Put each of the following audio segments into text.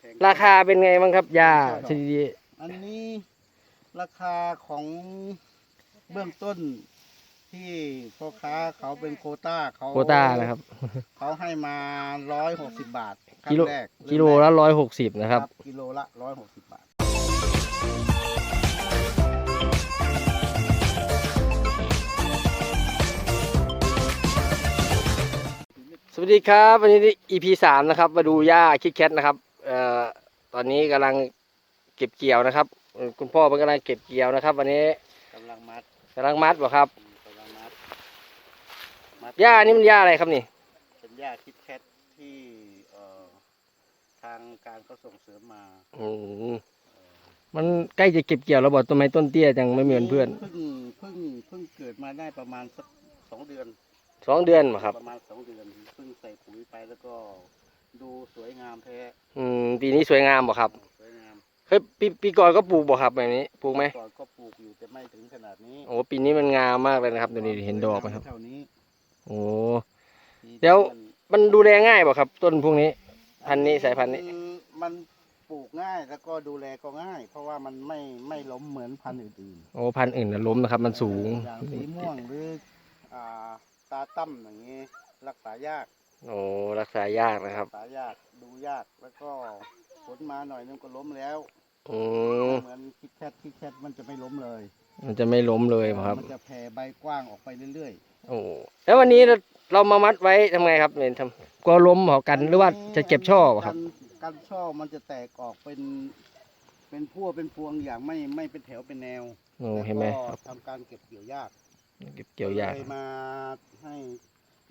แพงราคาเป็นไงบ้างครับยาชนิดนี้อันนี้ราคาของเบื้องต้นที่พ่อค้าเขาเป็นโควต้าเขาโควต้านะครับ เขาให้มาร้อยหกสิบบาทครั้กิงโลแรกกิโลละร้อยหกสิบนะครับกิโลละร้อยหกสิบบาทสวัสดีครับ วันนี้ EP สามนะครับ มาดูหญ้าคิดแคทนะครับเอ่อ ตอนนี้กำลังเก็บเกี่ยวนะครับเอ่อคุณพ่อเป็นกำลังเก็บเกี่ยวนะครับ วันนี้กำลังมัดกำลังมัดบ่ครับกำลังมัดมัดหญ้านี่มันหญ้าอะไรครับนี่ เป็นหญ้าคิดแคทที่เอ่อทางการเขาส่งเสริมมาอืมมันใกล้จะเก็บเกี่ยวแล้วบอกต้นไม้ต้นเตี้ยจังไม่เหมือนเพื่อนเพิ่งเพิ่งเพิ่งเกิดมาได้ประมาณสักสองเดือนสองเดือนบ่ครับ ประมาณสองเดือนเพิ่งใส่ปุ๋ยไปแล้วก็ ดูสวยงามแท้อืมปีนี้สวยงามบ่ครับสวยงามเฮ้ยปีปีก่อนก็ปลูกบ่ครับแบบนี้ปลูกไหมก่อนก็ปลูกอยู่แต่ไม่ถึงขนาดนี้โอ้ปีนี้มันงามมากเลยนะครับตัวนี้เห็นดอกไหมครับเท่านี้โอ้ที่เดี๋ยวมันมันดูแลง่ายบ่ครับ ต้นพวกนี้ พันธุ์นี้สายพันธุ์นี้คือมันปลูกง่ายแล้วก็ดูแลก็ง่าย เพราะว่ามันไม่ไม่ล้มเหมือนพันธุ์อื่นโอ้พันธุ์อื่นน่ะล้มนะครับ มันสูงอย่างสีม่วงหรืออ่าตาตั้มอย่างนี้รักษายาก โอ้รักษายากนะครับรักษายากดูยากแล้วก็ผลมาหน่อยนึงก็ล้มแล้วอืมเหมือนคิดแคทคิดแคทมันจะไม่ล้มเลยมันจะไม่ล้มเลยบ่ครับ มันจะแผ่ใบกว้างออกไปเรื่อยโอ้แล้ววันนี้เราเรามามัดไว้ทำไงครับเนี่ยทำกลัวล้มเหรอๆกันหรือว่าจะเก็บช่อบ่ครับกันกันช่อมันจะแตกออกเป็น เป็นพั่วเป็นพวงอย่างไม่ไม่เป็นแถวเป็นแนวโอ้เห็นไหมแล้วคก็รับทำการเก็บเกี่ยวยากเก็บเกี่ยวยากเลยมาให้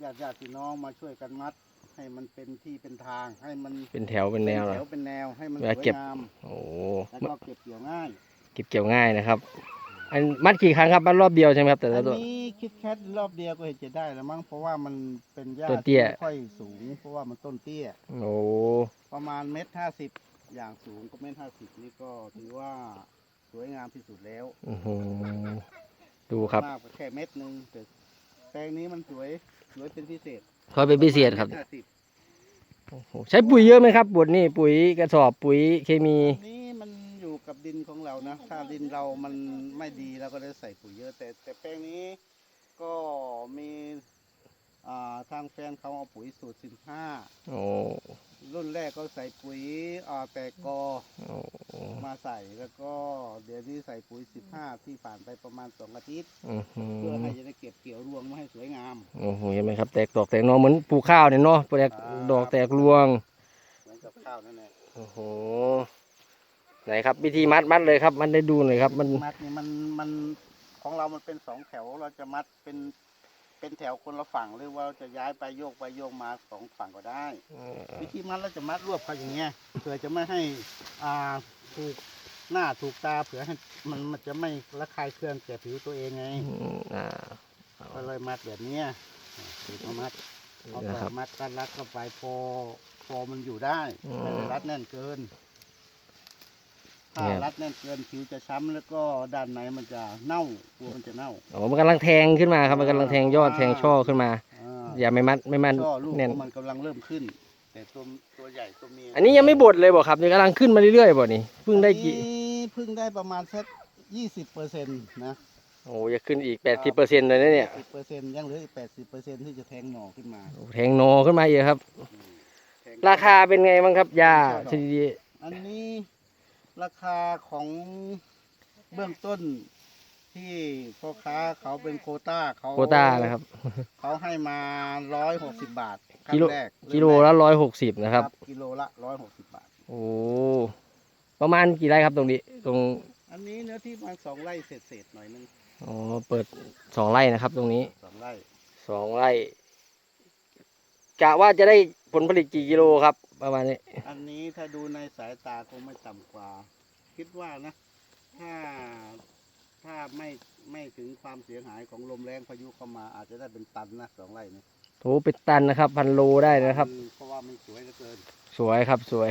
ญาติญาติพี่น้องมาช่วยกันมัด ให้มันเป็นที่เป็นทาง ให้มันเป็นแถวเป็นแนวเป็นะแถวเป็นแนวให้มันเวสลาวยเก็บ งามโอ้แล้วก็เก็บเกี่ยวง่าย เก็บเกี่ยวง่ายนะครับ อันมัดกี่ครั้งครับมัดรอบเดียวใช่ไหมครับแต่อัละนตัว นี้คิดแคทรอบเดียวก็เห็นจะได้แล้วมั้งเพราะว่ามันเป็นหญ้าต้นเตี้ยที่ไม่ค่อยสูง เพราะว่ามันต้นเตี้ย โอ้ประมาณเมตรห้าสิบอย่างสูงก็เมตรห้าสิบนี่ก็ถือว่าสวยงามที่สุดแล้วอื้อหือดูครับ มากกว่าแค่เม็ดหนึ่งแต่แปลงนี้มันสวย สวยเป็นพิเศษคอยเป็นพิเศษครับปะมาณเมตห้าสิบโอ้โหใช้ปุ๋ยเยอะไหมครับบทนี่ปุ๋ยกระสอบปุ๋ยเคมีอันนี้มันอยู่กับดินของเรานะ ถ้าดินเรามันไม่ดีเราก็ได้ใส่ปุ๋ยเยอะ แต่แต่แปลงนี้ก็มีอ่าทางแฟนเขาเอาปุ๋ยสูตรสิบห้า โอ้ รุ่นแรกก็ใส่ปุ๋ยอ่าแปลกกอโอ้มาใส่แล้วก็เดี๋ยวนี้ใส่ปุ๋ยสิบห้าที่ผ่านไปประมาณสองอาทิตย์ อื้อหืเพื่ออให้จะได้เก็บเกี่ยวรวงมาให้สวยงาม โอ้โหเห็นไหมครับ แตกดอกแตกหนอเหมือนปลูกข้าวเนี่ยเนาะแตกอ่าดอกแตกรวง เหมือนกับข้าวนั่นแหละโอ้โห ไหนครับวิธีมัดมัดเลยครับ มันได้ดูหน่อยครับ มัน มัดนี่มันมันของเรามันเป็นสองแถวเราจะมัดเป็น เป็นแถวคนละฝั่งหรือว่าจะย้ายไปโยกไปโยกมาสองฝั่งก็ได้ วิธีมัดเราจะมัดรวบเขาอย่างเงี้ยเพื่อจะไม่ให้อ่าถูกหน้าถูกตาเผื่อให้มันมันจะไม่ระคายเคืองแก่ผิวตัวเองไงอืมอ่าก็เลยมัดแบบเนี้ยอ่าถูกเอามัดเอานะไปครับมัดกันรัดเข้าไปพอพอมันอยู่ได้อืมไม่ได้รัดแน่นเกิน ถ้าเนี่ยรัดแน่นเกินผิวจะช้ำแล้วก็ด้านในมันจะเน่ากลัวมันจะเน่าโอ้มันกำลังแทงขึ้นมาครับ มันกำลังแทงยอดแทงช่อขึ้นมา อ่าอย่าไม่มัดไม่มัดช่อลูกแน่น ของมันกำลังเริ่มขึ้น แต่ตัวตัวใหญ่ตัวเมียอันนี้ยังไม่บดเลยบอกครับยังกำลังขึ้นมาเรื่อยๆบ่นี่เพิ่งได้กี่อันนี้เพิ่งได้ประมาณสักยี่สิบเปอร์เซ็นต์นะโอ้จะขึ้นอีกแปดสิบเปอร์เซ็นต์เลยนะเนี่ยสิบเปอร์เซ็นต์ยังเหลืออีกแปดสิบเปอร์เซ็นต์ที่จะแทงหน่อขึ้นมาโอ้แทงหนอขึ้นมาอีกครับอืมแทงราคาเป็นไงบ้างครับยาชนิดนี้อันนี้ ราคาของเบื้องต้นที่พ่อค้าเขาเป็นโควต้าเขาโควต้านะครับ เขาให้มาร้อยหกสิบบาทครั้กิงโลแรกกิโลละร้อยหกสิบนะครับ กิโลละร้อยหกสิบบาท โอ้ประมาณกี่ไร่ครับตรงนี้ ตรงอันนี้เนื้อที่ประมาณสองไร่เศษๆหน่อยนึงอ๋อเปิดสองไร่นะครับ ตรงนี้สองไร่สองไร่กะว่าจะได้ผลผลิตกี่กิโลครับ ประมาณนี้อันนี้ถ้าดูในสายตาคงไม่ต่ำกว่า คิดว่านะ ถ้าถ้าไม่ไม่ถึงความเสียหายของลมแรงพายุเข้ามาอาจจะได้เป็นตันนะสองไร่นี้โถเป็นตันนะครับ พันโลได้นะครับ เพราะว่ามันสวยเหลือเกิน สวยครับสวย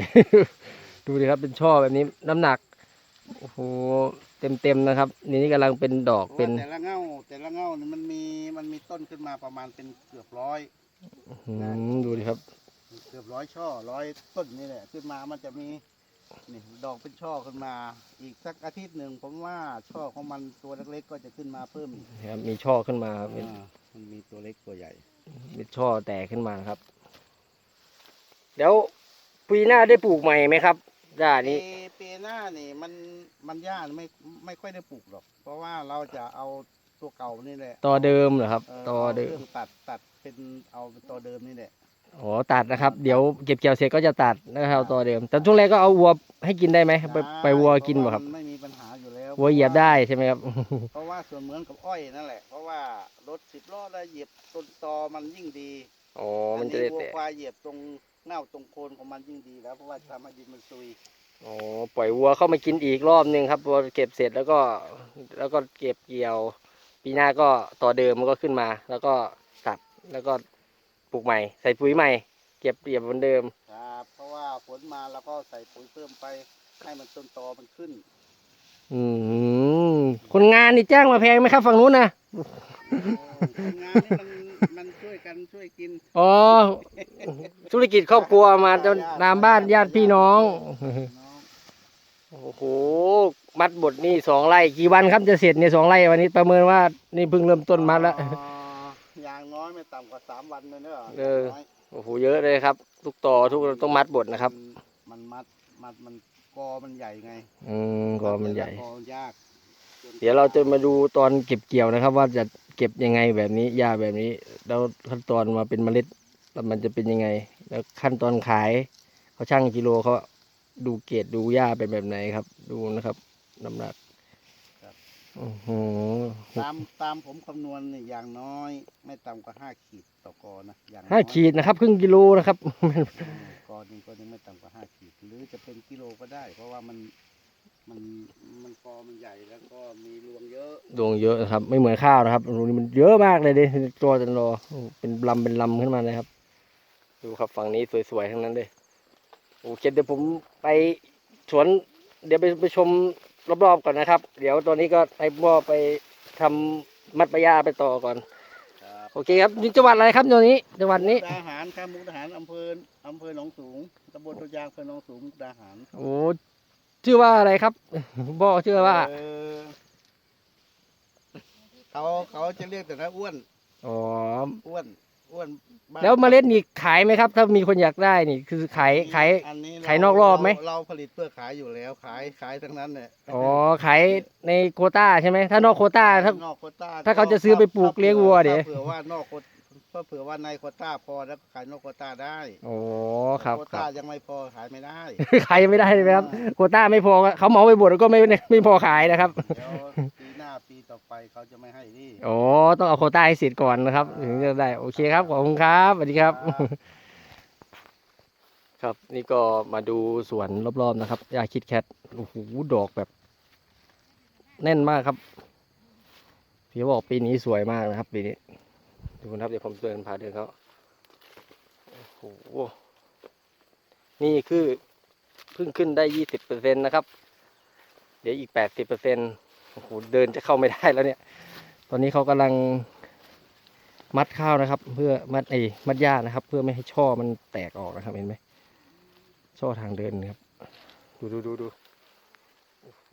ดูดิครับเป็นช่อแบบนี้น้ำหนักโอ้โหเต็มเต็มๆนะครับนี่กำลังเป็นดอกเพราะเป็นว่าแต่ละเง่าแต่ละเง่านี่มันมีมันมีต้นขึ้นมาประมาณเป็นเกือบร้อย อืมดูดิครับ เกือบร้อยช่อร้อยต้นนี่แหละ ขึ้นมามันจะมีนี่ดอกเป็นช่อขึ้นมา อีกสักอาทิตย์หนึ่งผมว่าช่อของมันตัวเล็กๆก็จะขึ้นมาเพิ่มอีกนะครับมีช่อขึ้นมาเป็นอ่ามันมีตัวเล็กตัวใหญ่ มีช่อแตกขึ้นมานะครับ เดี๋ยวปีหน้าได้ปลูกใหม่ไหมครับหญ้าปีนี้ปีหน้านี่มันมันย่าไม่ไม่ค่อยได้ปลูกหรอก เพราะว่าเราจะเอาตัวเก่านี่แหละต่อเดิมเหรอครับเต่อเดิเคมรื่องตัดตัดเป็นเอาเป็นตัวเดิมนี่แหละ อ๋อตัดนะครับ เดี๋ยวเก็บเกี่ยวเสร็จก็จะตัดนะครับต่อเดิม แต่ช่วงแรกก็เอาวัวให้กินได้ไหมไปไปวัวกินบ่ครับเพาะว่ามัไม่มีปัญหาอยู่แล้ววัวเหยียบได้ใช่ไหมครับ เพราะว่าส่วนเหมือนกับอ้อยนั่นแหละ เพราะว่ารถสิบล้อแล้วเหยียบต้นตอมันยิ่งดีอ๋อมันจะได้วัวแตกควายเหยียบตรงเง่าตรงโคนของมันยิ่งดีแล้วเพราะว่าทำให้ดินมันซุยอ๋อปล่อยวัวเข้ามากินอีกรอบหนึ่งครับพอเก็บเสร็จแล้วก็แล้วก็เก็บเกี่ยว ปีหน้าก็ต่อเดิมมันก็ขึ้นมา แล้วก็ตัดแล้วก็ ปลูกใหม่ ใส่ปุ๋ยใหม่ เก็บเปียบเหมือนเดิม ครับเพราะว่าฝนมาแล้วก็ใส่ปุ๋ยเพิ่มไปให้มันต้นตอมันขึ้น อืมคนงานนี่จ้างมาแพงไหมครับฝั่งนู้นนะโอ้ทำงานนี่มันมันช่วยกันช่วยกินอ๋อ ธุรกิจครอบครัวมาจนตามบ้านญาติพี่น้องน้องโอ้โห มัดบทนี่สองไร่ กี่วันครับจะเสร็จเนี่ยสองไร่วันนี้ประเมินว่านี่เพิ่งเริ่มต้นมัดแล้ว อ๋อ อย่างน้อยไม่ต่ำกว่าสามวันเลยเนอะเออย่างน้ยโอ้โหเยอะเลยครับ ทุกต่อทุกต้องมัดบทนะครับ มันมันมัดมัดมันกอมันใหญ่ไงอืมก็มันใหญ่ กอยากเดี๋ยวเราจะมาดูตอนเก็บเกี่ยวนะครับ ว่าจะเก็บยังไงแบบนี้หญ้าแบบนี้ แล้วขั้นตอนมาเป็นเมล็ดแล้วมันจะเป็นยังไง แล้วขั้นตอนขายเขาช่างกิโลเขาดูเกรดดูหญ้าเป็นแบบไหนครับ ดูนะครับน้ำหนัก โอ้โหตามตามผมคำนวณเนี่ยอย่างน้อย ไม่ต่ำกว่าห้าขีดต่อกอนะอย่างน้อยห้าขีดนะครับ ครึ่งกิโลนะครับ อืมกอหนึ่งกอหนึ่งไม่ต่ำกว่าห้าขีด หรือจะเป็นกิโลก็ได้ เพราะว่ามันมันมันกอมันใหญ่แล้วก็มีรวงเยอะ ดวงเยอะนะครับ ไม่เหมือนข้าวนะครับรูนี้มันเยอะมากเลยดิตัวจันรอเป็นลำเป็นลำขึ้นมาเลยครับ ดูครับฝั่งนี้สวยๆทั้งนั้นเลยโอเคเดี๋ยวผมไปสวน เดี๋ยวไปไปชม รอบๆก่อนนะครับ เดี๋ยวตอนนี้ก็ให้พ่อไปทำมัดปะยาไปต่อก่อนครับโอเคครับนี่จังหวัดอะไรครับตอนนี้จังหวัดนี้ มุกดาหารครับมุกดาหารอำเภออำเภอหนองสูงตำบลตัวยางอำเภอหนองสูงมุกดาหารโอ้ชื่อว่าอะไรครับบอกชื่อว่าเออเขาเขาจะเรียกแต่ละอ้วน อ๋ออ้วน อ้วนบ้านแล้วเมล็ดนี่ขายไหมครับ ถ้ามีคนอยากได้นี่ คือขายขาย อันนี้เขายนอกรอบไหมเเราผลิตเพื่อขายอยู่แล้วขายขายทั้งนั้นเนี่ยอ๋อขายในโควต้าใช่ไหมถ้านอกโควต้าถ้า นอกโควต้าถ้าเขาจะซื้อไปปลูกเลี้ยงวัวเดี๋ยว ถ้าเผื่อว่านอกโควถ้าเผื่อว่าในโควต้าพอแล้วก็ขายนอกโควต้าได้โอ้ครับโควคต้ารับ ยังไม่พอขายไม่ได้ ขายไม่ได้เลยไหมครับโควต้าไม่พอเขาเหมาไปบดก็ไม่ไม่พอขายนะครับ เดี๋ยวปีหน้าปีต่อ ไปเขาจะไม่ให้นี่โอ้ต้องเอาโควต้าให้เสร็จก่อนนะครับ ถึงจะได้ โอเคครับ ขอบคุณครับสวัสดีครับ ครับ นี่ก็มาดูสวนรอบๆนะครับยาคิดแคทโอ้โหดอกแบบ แน่นมากครับพี่บอกปีนี้สวยมากนะครับ ปีนี้ดูนะครับเดี๋ยวผมเดินพาเดินเขาโอ้โหนี่คือเพิ่งขึ้นได้ยี่สิบเปอร์เซ็นต์นะครับ เดี๋ยวอีกแปดสิบเปอร์เซ็นต์โอ้โหเดินจะเข้าไม่ได้แล้วเนี่ย ตอนนี้เขากำลังมัดข้าวนะครับ เพื่อมัดไอ้มัดหญ้านะครับ เพื่อไม่ให้ช่อมันแตกออกนะครับเห็นไหมช่อทางเดินนะครับ ดูดูดูดูโอ้โห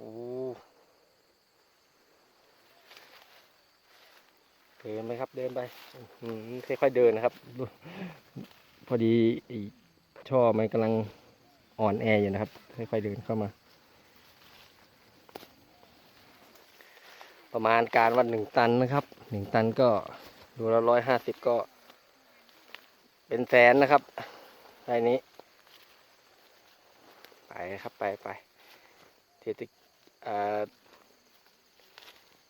เดินไปครับเดินไปอื้อหือค่อยๆเดินนะครับดูพอดีไอ้ช่อมันกำลังอ่อนแออยู่นะครับ ค่อยๆเดินเข้ามา ประมาณการวันหนึ่งตันนะครับหนึ่งตันก็ดูละร้อยห้าสิบก็ เป็นแสนนะครับรายนี้ ไปครับไปไปเศรษฐกิจ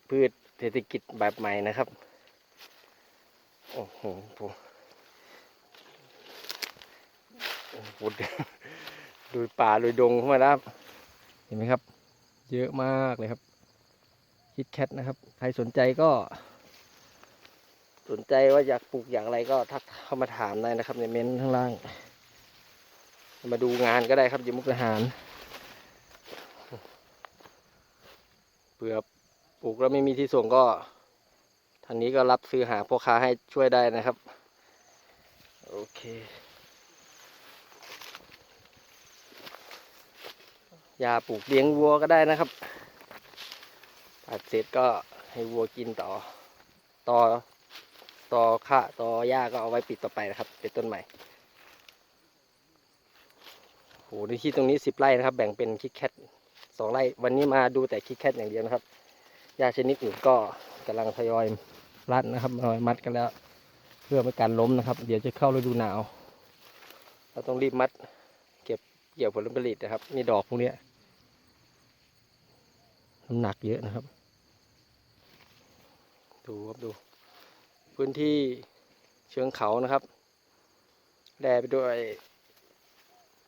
พืชเศรษฐกิจแบบใหม่นะครับ โอ้โหผมโอ้โหดูป่าดูดงเข้ามาแล้วครับเห็นไหมครับ เยอะมากเลยครับ ฮิตแคทนะครับ ใครสนใจก็ สนใจว่าอยากปลูกอย่างไรก็ทักเข้ามาถามได้นะครับ ในเม้นข้างล่าง มาดูงานก็ได้ครับยมุกทหารเผื่อปลูกแล้วไม่มีที่ส่งก็ทางนี้ก็รับซื้อหาพ่อค้าให้ช่วยได้นะครับ โอเค ยาปลูกเลี้ยงวัวก็ได้นะครับ ตัดเสร็จก็ให้วัวกินต่อ ต่อ ต่อข้าต่อหญ้าก็เอาไว้ปิดต่อไปนะครับ เป็นต้นใหม่โหในที่ตรงนี้สิบไร่นะครับ แบ่งเป็นคิกแคทสองไร่ วันนี้มาดูแต่คิกแคทอย่างเดียวนะครับหญ้าชนิดอื่นก็กำลังทยอยรัดนะครับทยอยมัดกันแล้ว เพื่อไม่การล้มนะครับ เดี๋ยวจะเข้าฤดูหนาว เราต้องรีบมัด เก็บเกี่ยวผลผลิตนะครับ นี่ดอกพวกนี้ น้ำหนักเยอะนะครับ ดูครับดู พื้นที่เชิงเขานะครับแร่ไปด้วย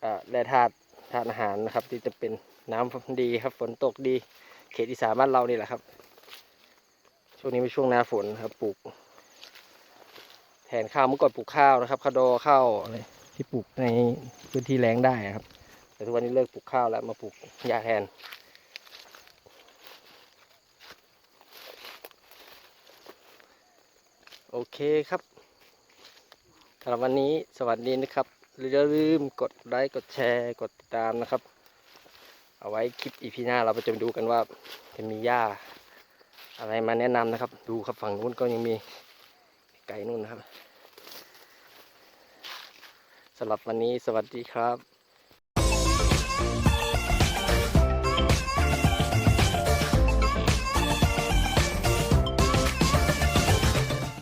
อ่าแร่ธาตุธาตุอาหารนะครับ ที่จะเป็นน้ำดีครับ ฝนตกดี เขตอีสานบ้านเรานี่แหละครับ ช่วงนี้เป็นช่วงหน้าฝนครับปลูก แทนข้าวเมื่อก่อนปลูกข้าวนะครับข้าวดอข้าวอะไรที่ปลูกในพื้นที่แล้งได้ครับ แต่ทุกวันนี้เลิกปลูกข้าวแล้วมาปลูกหญ้าแทน โอเคครับสำหรับวันนี้สวัสดีนะครับอย่าลืมกดไลค์กดแชร์กดติดตามนะครับ เอาไว้คลิปอีพีหน้าเราไปจะดูกันว่าจะมีหญ้าอะไรมาแนะนำนะครับ ดูครับฝั่งนู้นก็ยังมีไก่นู่นนะครับสำหรับวันนี้สวัสดีครับ